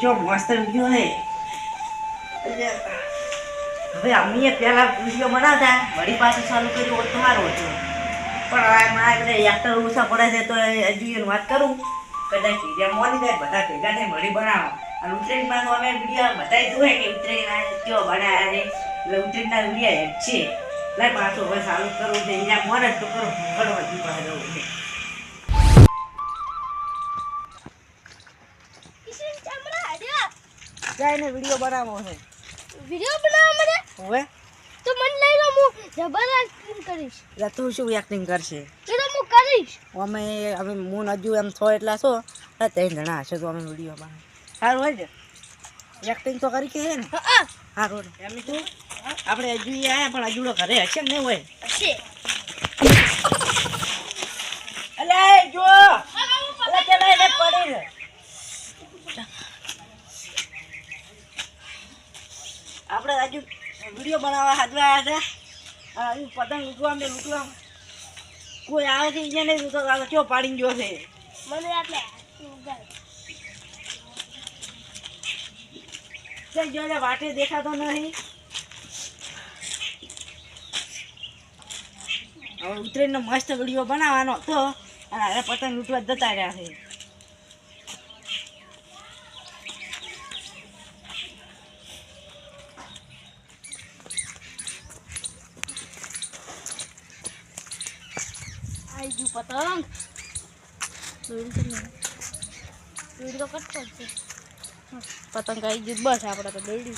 જો મસ્ત વીડિયો હે. હવે અમે પહેલાં વીડિયો બનાવતા. વળી પાછું ચાલુ કર્યું હોત તો સારું પણ મારે એક્ટર ઓછા પડે છે તો હજુ એને વાત કરું. કદાચ વીડિયો મોની જાય, બધા ભેગા થાય વળી બનાવો. અને ઉત્તરાયણમાં તો અમે વીડિયો બધા જોયે કે ઉત્તરાયણ કયો બનાવ્યા છે. એટલે ઉત્તરાયણના વિડીયા છે. લાય પાછું હવે ચાલુ કરવું છે. અહીંયા મને તો કરો. ઘણો હજુ પાસે છે જાય ને વીડિયો બનાવો છે. વિડિયો બનાવવા માટે? હવે? તો મને લઈ લો હું જબરદસ્ત એક્ટિંગ કરીશ. એટલે તું શું એક્ટિંગ કરશે? તો તો હું કરીશ. અમે અમે મૂન હજુ એમ છો એટલા છો ત્રણ જણા હશે તો અમે વીડિયો બનાવ સારું હોય છે એક્ટિંગ તો કરી કે હે ને? હા સારું એમ તું આપણે હજુ આવ્યા પણ હજુ તો ઘરે હશે ને નહીં હોય. હશે. અલે જો અલે પેલા એને પડી રે આપણે હજુ વીડિયો બનાવવા હાજરા આવ્યા હતા અને પતંગ લૂંટવા ને લૂંટવા કોઈ આવે છે અહીંયા નહીં લૂંટો આ ચો પાડીને ગયો છે. મને આટલે તે જો ને વાટે દેખાતો નહીં. હવે ઉતરીને મસ્ત વીડિયો બનાવવાનો હતો. અને હવે પતંગ લૂંટવા જતા રહ્યા છે. આઈ ગયું પતંગ. દોડી તો જ છે. પતંગ આવી ગયું. બસ આપણે તો દોડી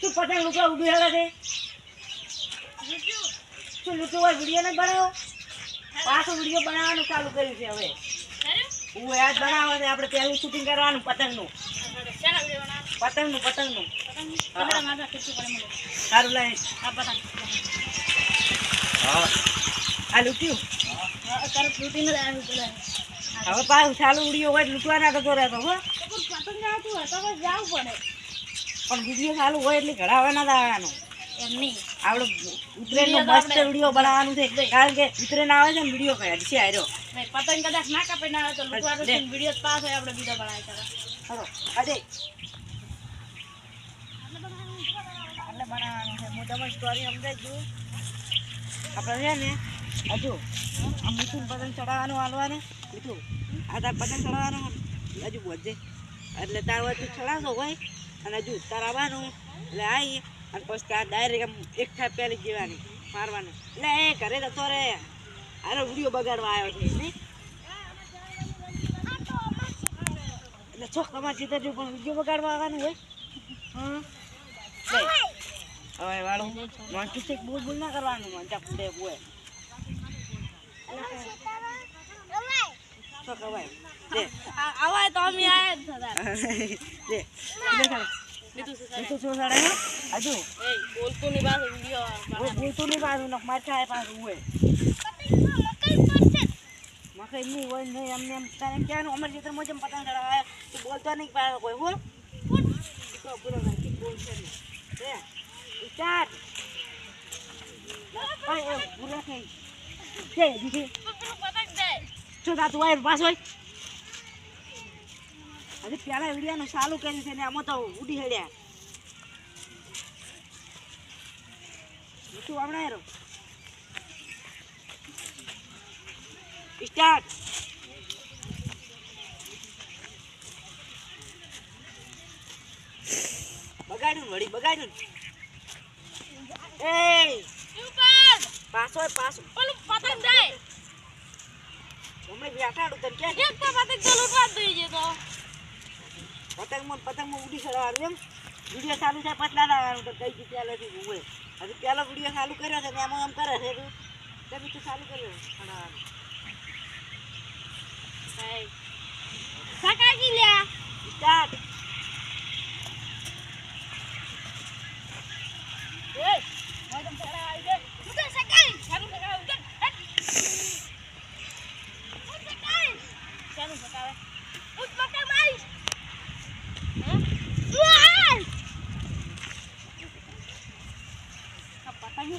તું પતંગ લૂંટવા ઊભી હેડે છે? શું લૂંટવું હોય વીડિયો ને બનાવો પાછો વીડિયો બનાવવાનું ચાલુ કર્યું છે હવે. હું યાદ બનાવે છે. આપણે પહેલું શૂટિંગ કરવાનું પતંગનું. પતંગનું પતંગનું. સારું લાગે આ લૂંટ્યું? હવે પાછું ચાલુ વીડિયો હોય લૂંટવાના તો રહેતો હો પતંગ આવતું હોય તો બસ જવું પડે પણ વીડિયો ચાલુ હોય એટલે ઘડાવવાના ના આવવાનું એમ નહીં આપણે ઉત્તરાયણનો મસ્ત વીડિયો બનાવવાનું છે. કારણ કે ઉત્તરાયણ આવે છે ને વીડિયો કયા છે આર્યો પતંગ કદાચ ના કાપે ના આવે તો લૂંટવાનું વીડિયો પાસ હોય આપણે બીજો બનાવી કરે હલો અજય એટલે તમારી સ્ટોરી સમજાઈ આપણે છે ને, હજુ આ મીઠું પતંગ ચડાવવાનું, હાલવાનું. મીઠું, આ તાર પતંગ ચડાવવાનું. હજુ બોલજે એટલે તાર વચ્ચે ચડાવશો હોય અને હજુ તાર આવવાનું. એટલે આવી અને પછી તાર ડાયરેક્ટ આમ એક થાપ પહેલી જવાની, મારવાનું. એટલે એ ઘરે જતો રે આનો વીડિયો બગાડવા આવ્યો છે, નહીં? એટલે છોકરામાં સીધા પણ વીડિયો બગાડવા આવવાનું હોય? હા. હવે વાળું મોન્ટી ચેક બોલ બોલ ના કરવાનું મોન્ટા ફૂટે બોય તો કવાય દે આવાય તો અમે આયા બીજું? હજુ? એ બોલતું ની બાજુ બોલતું નહીં નખ માર ખાય પાછું હોય મકઈ નહીં હોય નહીં એમને એમ. તારે એમ કહેવાનું અમારી ચિત્રમાં જેમ પતંગ ચડાવાય તું બોલતો નહીં પાછો કોઈ હો? બોલશે નહીં. લે સ્ટાર્ટ ઓય ઓય પૂરો થઈ છે દીદી પતંગ દે શું થાતું હોય પાછો હોય હજી પહેલા વિડીયોનું ચાલુ કર્યું છે ને આમાં તો ઉડી હેડ્યા શું આવડે રો સ્ટાર્ટ બગાડ્યું વળી બગાડ્યું એ ઉપર પાછો હોય, પાછો પેલું પતંગ દે હમણાં બેઠાડું તને ક્યાં એક તો પતંગ તો લૂંટવા જ દઈ છે તો પતંગમાં પતંગમાં ઉડી ચડાવવાનું એમ વીડિયો ચાલુ થાય પતલા લાવવાનું તો કઈ જગ્યા નથી હોય હજી પહેલો વીડિયો ચાલુ કર્યો છે ને એમાં આમ કરે છે તું તે બીજું ચાલુ કર્યો ચડાવવાનું સકાજી લ્યા સ્ટાર્ટ એ મેડમ ચડા આવી દે ઉધર સકાઈ ચાલુ સકાવે ઉધર ઉધર સકાઈ ચાલુ સકાવે ઉત પતંગ મારીશ હે ઉઆ! આ પતંગ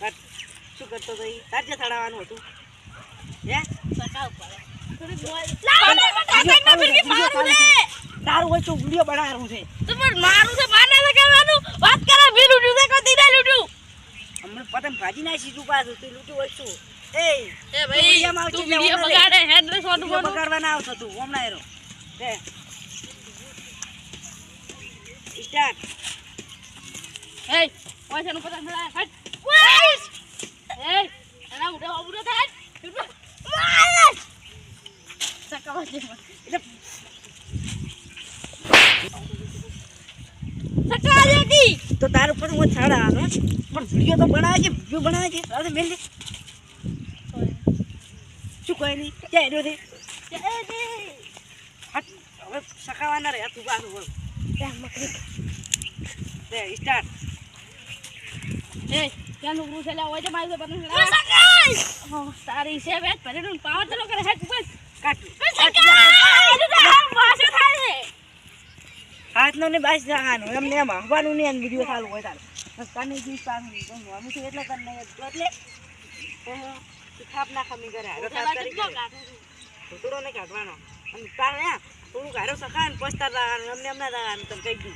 કટ શું કરતો તો ઈ તાર જે હતું. હે? સકાવ પડે થોડીક મોજ તારું હોય તો વીડિયો બનાવવાનું છે. તો પણ મારું છે માને લગાવવાનું વાત કરે બી લૂટ્યું છે કોઈ દીના લૂટ્યું હમણાં પતંગ ભાજી નાખી છું પાછું તું લૂંટું હોય છું. એ એ ભાઈ, તું વીડિયો બગાડે હેડ્રેસ વાળું બગાડવા ના આવતો તું એરો સ્ટાર્ટ એ એ છે દેતી તો તાર ઉપર હું છાડા આવે પણ વીડિયો તો બનાવે છે વીડિયો બનાવે છે અરે મેલ શું કહે નહીં ક્યાં એડ્યો છે હવે સકાવાના રહ્યા તું પાછું બોલ સ્ટાર્ટ એ ત્યાં નું છે હોય તો મારું સકાવ સારી છે બેટ ભરેલું પાવર ચલો કરે બસ કાટ. હાથનો ને બાસ જવાનું એમને એમ હવાનું ને એમ વીડિયો ચાલુ હોય તારું. કાને જીસ પાછું ગમું અમે તો એટલે કરી નહીં એટલે તું થાપ ના ખમી કરે. હારો થાપ કરી ને કાઢવાનો. અને તારે હે થોડુંક હારો સકાય ને પછતા લાગવાનું એમને એમ ના લાગવાનું તને કહી દઉં.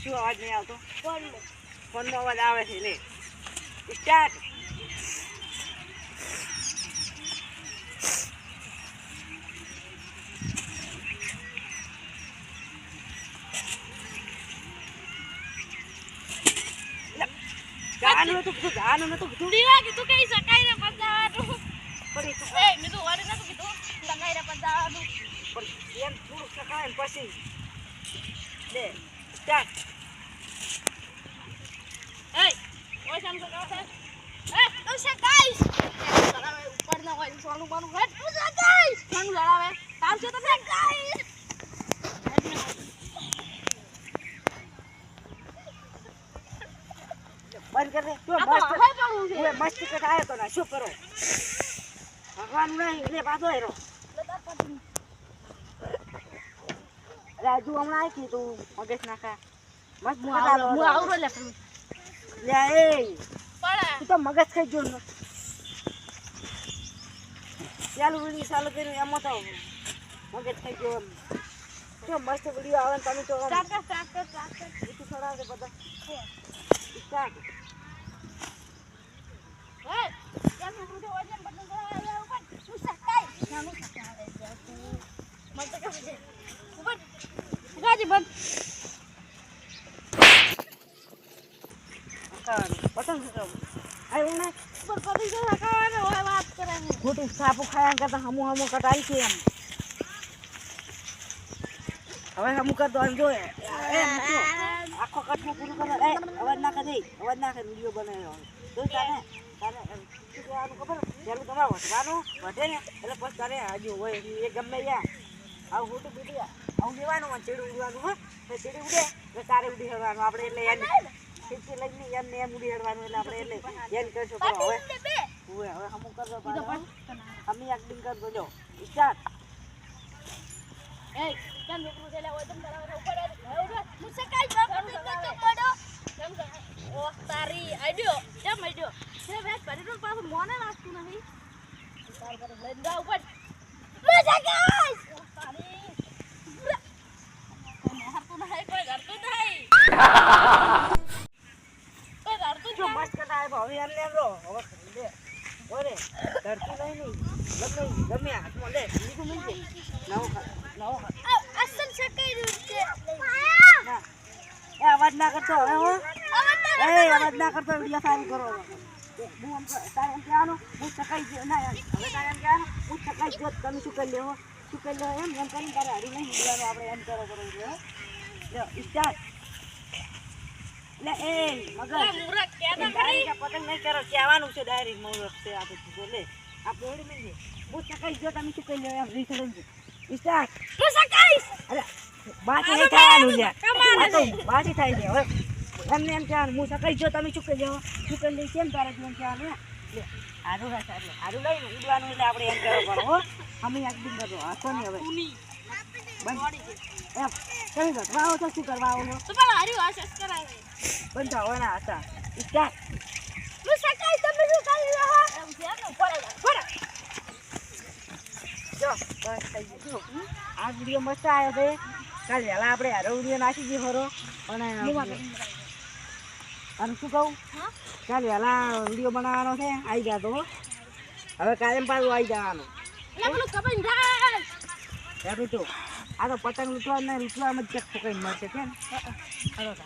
શું અવાજ નહીં આવતો? ફોનનો અવાજ આવે છે લે સ્ટાર્ટ ગાનું તો કીધું ગાનું નતું કીધું. તું કઈ સકાઈ ને પંજાવાનું પણ એ તું મેં તો વારે નતું કીધું સકાઈ ને પંજાવાનું પણ એમ થોડું સકાય ને પછી. સ્ટાર્ટ મસ્ત કટ આવ્યો તો શું કરો? ભગવાન નહીં એટલે પાછો હેરો અરે હમણાં આવી તું મગજ નાખા. મસ્ત હું લે લે તું તો મગજ ખાઈ ગયો ને. ચાલુ વીડિયો ચાલુ કર્યું એમાં તો મગજ ખાઈ ગયો એમ. શું મસ્ત વીડિયો આવે ને તમે તો કર સ્ટાર્ટ કર ઊંચું ચડાવજો બધા. સ્ટાર્ટ એ ત્યાં છોકરું છે ઓય ને બટન દબાવે ઉપર તું સકાઈશ નાનું સકાવે છે તું મત કે છે ઉપર ગાજી વાત કરે ખોટી સાપુ ખાયા કરતા હમુ હમુ કટાઈ છે હવે હમુ જો આખો કટમાં પૂરું કરો. ના કરે. અવાજ ના કરે, વીડિયો બનાવ્યો તો તારે? તારે શું કહેવાનું ને, એટલે પછી તારે હોય. એ ગમે યા આવું ખોટું બીજું આવું લેવાનું ચેડું ઉડવાનું હા ચેડી ઉડે તારે ઉડી જવાનું આપણે એટલે એમ ખીચી લઈને એમ ને એમ ઉડી હળવાનું એટલે આપણે એટલે એમ કરશો કરો હવે હવે હવે હમું કરજો અમે એક્ટિંગ કરજો જો. સ્ટાર્ટ એ ત્યાં છોકરું છે ઓય તમ દબાવે ઉપર ઉપર તું સકાઈશ પડી ગયો પડો કેમ ઓ તારી આઈડિયો કેમ આઈડિયો? છે બેટ ભરેલું પાછું મોને નાખતું નહીં તાર પર જા ઉપર. સકાઈશ ઓ તારી. કોઈ મારતું નહીં કોઈ કરતું નહીં કોઈ કરતું જો જ નહીં હવે એમ રહો. હવે લે. ઓરે ડરતું નહીં નહીં ગમે ગમે હાથમાં લે. બીજું મિલજે નવો નવો અસલ સકાઈ રહ્યું છે. એ અવાજ ના કરતો હવે હો. એ અવાજ ના કરતો વીડિયો સારું કરો. હું એમ કહું, તારે એમ કહેવાનું? હું ચકાઈ ગયો ના એમ. હવે તારે એમ કહેવાનું? હું ચકાઈ ગયો તમે શું કરી લેવો શું કરી લેવો એમ? એમ કરીને તારે હરી નહીં આપણે એમ કરો કરો. લ્યો સ્ટાર્ટ લે એ મુરત એ પતંગ નહીં કરો કહેવાનું છે ડાયરી મૂળ છે આ બધું લે આ પોળી મિલજે બહુ ચકાઈ જો તમે શું કરી લેવો એમ રીત લઈને સ્ટાર્ટ હું સકાઈશ અરે બાકી નહીં થવાનું લ્યા આ તો બાકી થાય છે હવે. એમને એમ કહેવાનું હું સકાઈ જો તમે શું કરી ચૂકી શું કરી લઈ કેમ તારે એમ કહેવાનું હે? લે રાખે એટલે હારું. લઈને ઉડવાનું એટલે આપણે એમ કરો પડે હો. અમે એકદમ કરજો હસો નહીં હવે. બંધ. એમ. તમે ઘટવા આવો છો શું કરવા આવો છો? તો પેલા હાર્યું આ સસ્કરાય બંધ થવાના હતા. સ્ટાર્ટ હું ઉપર આવી જા, ઉપર. જો બસ થઈ ગયું. આ વીડિયો મસ્ત આવ્યો છે. કાલ વહેલા આપણે હારો વીડિયો નાખી દઈએ ખરો અને અને શું કહું? હા? કાલ વહેલા વીડિયો બનાવવાનો છે આવી. હવે પાછું આવી જવાનું. એટલે તો આ તો પતંગ લૂંટવા ને લૂંટવામાં જ ચેક ફોકાઈ મળશે તાર.